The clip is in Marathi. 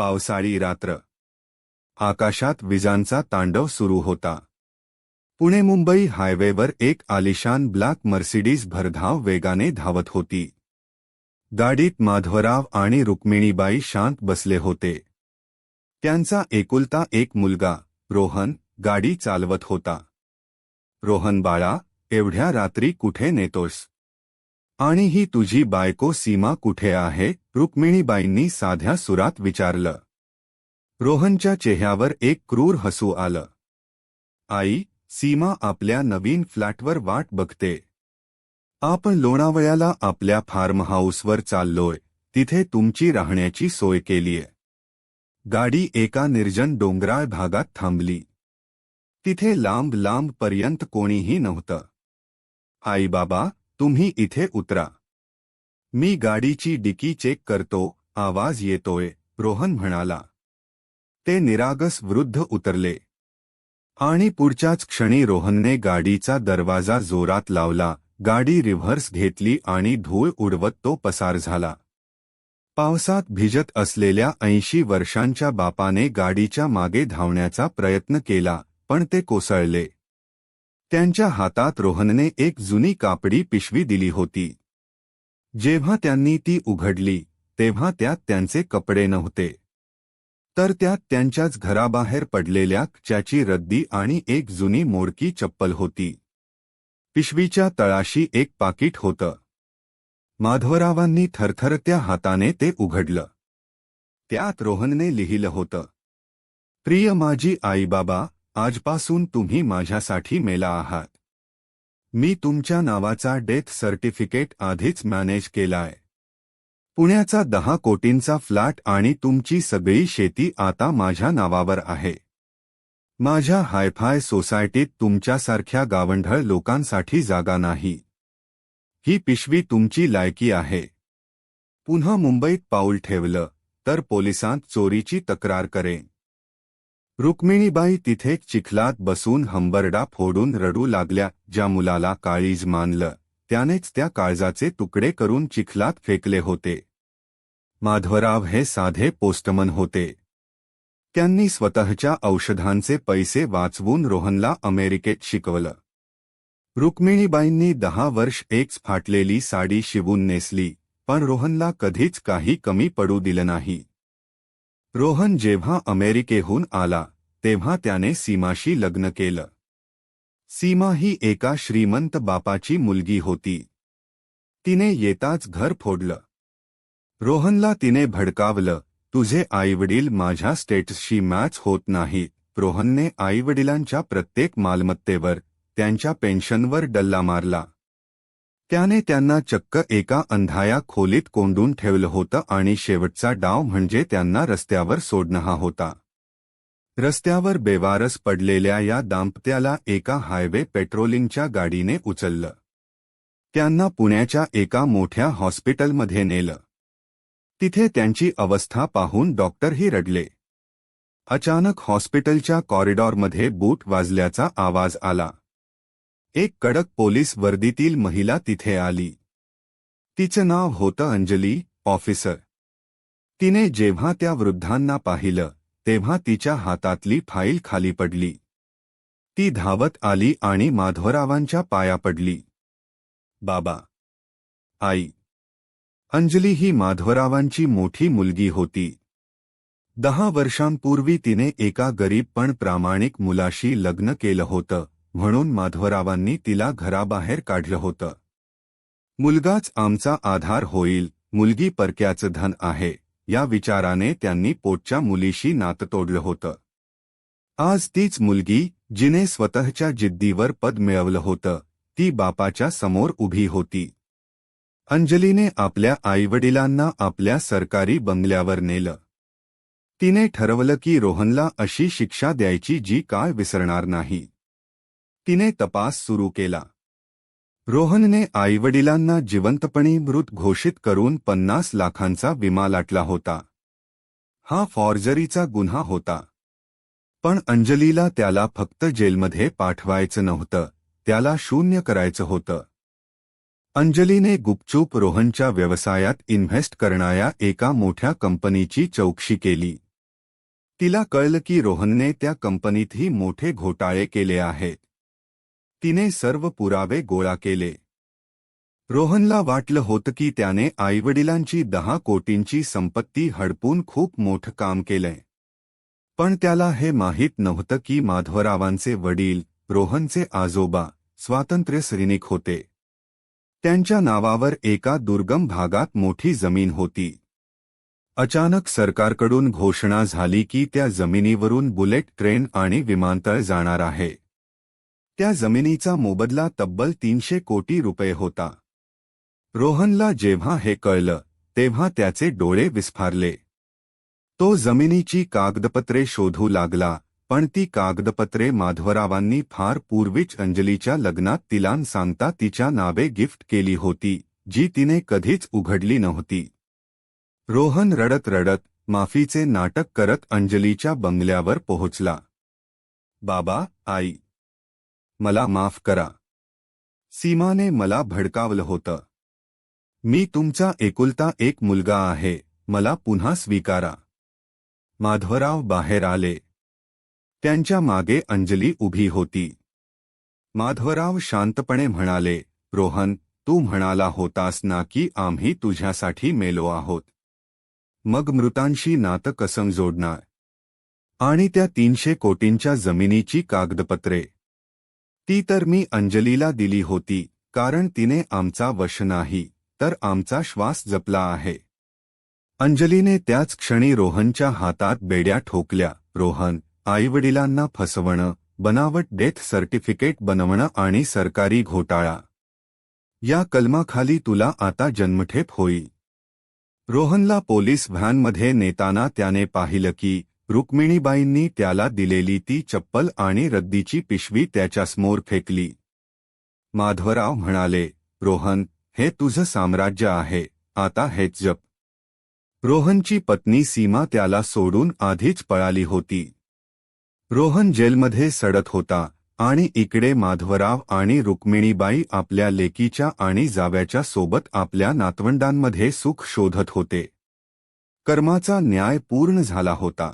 पावसाळी रात्र. आकाशात विजांचा तांडव सुरू होता. पुणे मुंबई हायवेवर एक आलिशान ब्लॅक मर्सिडीज भरधाव वेगाने धावत होती. गाडीत माधवराव आणि रुक्मिणीबाई शांत बसले होते. त्यांचा एकुलता एक मुलगा रोहन गाडी चालवत होता. रोहन बाळा एवढ्या रात्री कुठे नेतोस? आणि ही तुझी बायको सीमा कुठे आहे? रुक्मिणीबाईंनी साध्या सुरात विचारलं. रोहनच्या चेहऱ्यावर एक क्रूर हसू आलं. आई सीमा आपल्या नवीन फ्लॅटवर वाट बघते. आपण लोणावळ्याला आपल्या फार्म हाऊसवर चाललोय. तिथे तुमची राहण्याची सोय केलीय. गाडी एका निर्जन डोंगराळ भागात थांबली. तिथे लांब लांब पर्यंत कोणीही नव्हतं. आई बाबा तुम्ही इथे उतरा. मी गाडीची डिकी चेक करतो आवाज येतोय रोहन म्हणाला. ते निरागस वृद्ध उतरले. आणि पुढच्याच क्षणी रोहनने गाडीचा दरवाजा जोरात लावला गाडी रिव्हर्स घेतली आणि धूळ उडवत तो पसार झाला. पावसात भिजत असलेल्या ऐंशी वर्षांच्या बापाने गाडीच्या मागे धावण्याचा प्रयत्न केला पण ते कोसळले. त्यांच्या हातात रोहनने एक जुनी कापडी पिशवी दिली होती. जेव्हा त्यांनी ती उघडली तेव्हा त्यात त्यांचे कपडे नव्हते. तर त्यात त्यांच्याच घराबाहेर पडलेल्या च्याची रद्दी आणि एक जुनी मोडकी चप्पल होती. पिशवीच्या तळाशी एक पाकिट होतं. माधवरावांनी थरथरत्या हाताने ते उघडलं. त्यात रोहनने लिहिलं होतं. प्रिय माझी आईबाबा आजपासून तुम्ही माझ्यासाठी मेला आहात. मी तुमच्या नावाचा डेथ सर्टिफिकेट आधीच मॅनेज केलाय. पुण्याचा दहा कोटींचा फ्लॅट आणि तुमची सगळी शेती आता माझ्या नावावर आहे. माझ्या हायफाय सोसायटीत तुमच्यासारख्या गावंढळ लोकांसाठी जागा नाही. ही पिशवी तुमची लायकी आहे. पुन्हा मुंबईत पाऊल ठेवलं तर पोलिसांत चोरीची तक्रार करेन. रुक्मिणीबाई तिथे चिखलात बसून हंबरडा फोडून रडू लागल्या ज्या मुलाला काळीज मानलं. त्यानेच त्या काळजाचे तुकडे करून चिखलात फेकले होते. माधवराव हे साधे पोस्टमन होते. त्यांनी स्वतःच्या औषधांचे पैसे वाचवून रोहनला अमेरिकेत शिकवलं. रुक्मिणीबाईंनी दहा वर्ष एक फाटलेली साडी शिवून नेसली पण रोहनला कधीच काही कमी पडू दिलं नाही. रोहन जेव्हा अमेरिकेहून आला तेव्हा त्याने सीमाशी लग्न केलं. सीमा ही एका श्रीमंत बापाची मुलगी होती. तिने येताच घर फोडलं. रोहनला तिने भडकावलं तुझे आईवडील माझ्या स्टेटसशी मॅच होत नाही रोहनने आईवडिलांच्या प्रत्येक मालमत्तेवर त्यांच्या पेन्शनवर डल्ला मारला. त्याने त्यांना चक्क एका अंधाया खोलीत कोंडून ठेवलं होतं आणि शेवटचा डाव म्हणजे त्यांना रस्त्यावर सोडणं हा होता. रस्त्यावर बेवारस पडलेल्या या दाम्पत्याला एका हायवे पेट्रोलिंगच्या गाडीने उचललं. त्यांना पुण्याच्या एका मोठ्या हॉस्पिटलमध्ये नेलं. तिथे त्यांची अवस्था पाहून डॉक्टरही रडले अचानक हॉस्पिटलच्या कॉरिडॉरमध्ये बूट वाजल्याचा आवाज आला. एक कडक पोलीस वर्दीतील महिला तिथे आली. तिचं नाव होतं अंजली ऑफिसर. तिने जेव्हा त्या वृद्धांना पाहिलं तेव्हा तिच्या हातातली फाईल खाली पडली. ती धावत आली आणि माधवरावांच्या पाया पडली. बाबा. आई. अंजली ही माधवरावांची मोठी मुलगी होती. दहा वर्षांपूर्वी तिने एका गरीब पण प्रामाणिक मुलाशी लग्न केलं होतं. म्हणून माधवरावांनी तिला घराबाहेर काढलं होतं. मुलगाच आमचा आधार होईल मुलगी परक्याचं धन आहे या विचाराने त्यांनी पोटच्या मुलीशी नातं तोडलं होतं. आज तीच मुलगी जिने स्वतःच्या जिद्दीवर पद मिळवलं होतं ती बापाच्या समोर उभी होती. अंजलीने आपल्या आईवडिलांना आपल्या सरकारी बंगल्यावर नेलं. तिने ठरवलं की रोहनला अशी शिक्षा द्यायची जी काय विसरणार नाही. तिने तपास सुरू केला. रोहनने आईवडिलांना जिवंतपणी मृत घोषित करून पन्नास लाखांचा विमा लाटला होता. हा फॉर्जरीचा गुन्हा होता. पण अंजलीला त्याला फक्त जेलमध्ये पाठवायचं नव्हतं त्याला शून्य करायचं होतं. अंजलीने गुपचूप रोहनच्या व्यवसायात इन्व्हेस्ट करणाऱ्या एका मोठ्या कंपनीची चौकशी केली. तिला कळलं की रोहनने त्या कंपनीतही मोठे घोटाळे केले आहेत. तिने सर्व पुरावे गोळा केले. रोहनला वाटलं होतं की त्याने आईवडिलांची दहा कोटींची संपत्ती हडपून खूप मोठं काम केलंय. पण त्याला हे माहीत नव्हतं की माधवरावांचे वडील रोहनचे आजोबा स्वातंत्र्य सैनिक होते. त्यांच्या नावावर एका दुर्गम भागात मोठी जमीन होती. अचानक सरकारकडून घोषणा झाली की त्या जमिनीवरून बुलेट ट्रेन आणि विमानतळ जाणार आहे. त्या जमिनीचा मोबदला तब्बल तीनशे कोटी रुपये होता. रोहनला जेव्हा हे कळलं तेव्हा त्याचे डोळे विस्फारले. तो जमिनीची कागदपत्रे शोधू लागला पण ती कागदपत्रे माधवरावांनी फार पूर्वीच अंजलीच्या लग्नात तिला सांगता तिच्या नावे गिफ्ट केली होती जी तिने कधीच उघडली नव्हती. रोहन रडत रडत माफीचे नाटक करत अंजलीच्या बंगल्यावर पोहोचला. बाबा आई मला माफ करा. सीमाने मला भडकावलं होतं. मी तुमचा एकुलता एक मुलगा आहे मला पुन्हा स्वीकारा. माधवराव बाहेर आले. त्यांच्या मागे अंजली उभी होती. माधवराव शांतपणे म्हणाले रोहन तू म्हणाला होतास ना की आम्ही तुझ्यासाठी मेलो आहोत. मग मृतांशी नातं कसं जोडणार? आणि त्या तीनशे कोटींच्या जमिनीची कागदपत्रे ती तर मी अंजलीला दिली होती कारण तिने आमचा वश नाही तर आमचा श्वास जपला आहे. अंजलीने त्याच क्षणी रोहनच्या हातात बेड्या ठोकल्या रोहन आईवडिलांना फसवणं बनावट डेथ सर्टिफिकेट बनवणं आणि सरकारी घोटाळा. या कलमाखाली तुला आता जन्मठेप होई. रोहनला पोलीस व्हॅनमध्ये नेताना त्याने पाहिलं की रुक्मिणीबाईंनी त्याला दिलेली ती चप्पल आणि रद्दीची पिशवी त्याच्यासमोर फेकली. माधवराव म्हणाले रोहन हे तुझं साम्राज्य आहे आता हेच जप. रोहनची पत्नी सीमा त्याला सोडून आधीच पळाली होती. रोहन जेलमध्ये सडत होता आणि इकडे माधवराव आणि रुक्मिणीबाई आपल्या लेकीच्या आणि जाव्याच्या सोबत आपल्या नातवंडांमध्ये सुख शोधत होते. कर्माचा न्याय पूर्ण झाला होता.